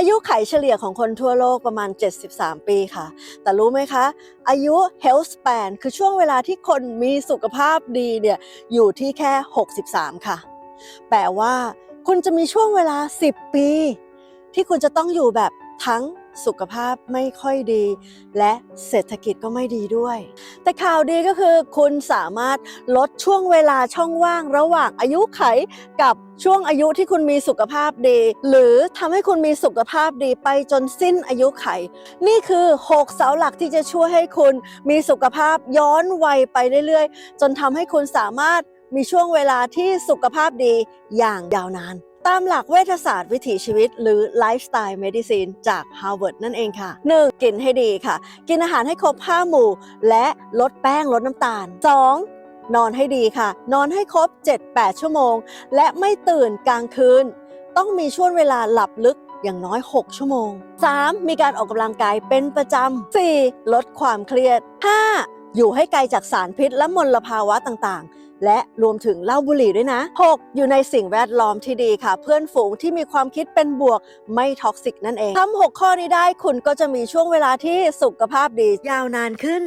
อายุไขเฉลี่ยของคนทั่วโลกประมาณ 73 ปีค่ะ แต่รู้ไหมคะ อายุ health span คือช่วงเวลาที่คนมีสุขภาพดีเนี่ยอยู่ที่แค่ 63 ค่ะ แปลว่า คุณจะมีช่วงเวลา 10 ปี ที่คุณจะต้องอยู่แบบ ทั้งสุขภาพไม่ค่อยดี และเศรษฐกิจก็ไม่ดีด้วย แต่ข่าวดีก็คือคุณสามารถลดช่วงเวลาช่องว่างระหว่างอายุไขกับช่วงอายุที่คุณมีสุขภาพดี หรือทำให้คุณมีสุขภาพดีไปจนสิ้นอายุไข นี่คือ 6 เสาหลักที่จะช่วยให้คุณมีสุขภาพย้อนวัยไปเรื่อยๆ จนทำให้คุณสามารถมีช่วงเวลาที่สุขภาพดีอย่างยาวนาน ตามหลักเวชศาสตร์วิถีชีวิต หรือ Lifestyle Medicine จาก Harvard นั่นเองค่ะ 1. กินให้ดีค่ะ กินอาหารให้ครบ5หมู่ และลดแป้งลดน้ำตาล 2. นอนให้ดีค่ะ นอนให้ครบ 7-8 ชั่วโมง และไม่ตื่นกลางคืน ต้องมีช่วงเวลาหลับลึกอย่างน้อย 6 ชั่วโมง 3. มีการออกกำลังกายเป็นประจำ 4. ลดความเครียด 5. อยู่ให้ไกลจากสารพิษและมลภาวะต่างๆ และรวมถึงเหล้าบุหรี่ด้วยนะ 6. อยู่ในสิ่งแวดล้อมที่ดีค่ะ เพื่อนฝูงที่มีความคิดเป็นบวกไม่ท็อกซิกนั่นเองทำ6ข้อนี้ได้คุณก็จะมีช่วงเวลาที่สุขภาพดียาวนานขึ้น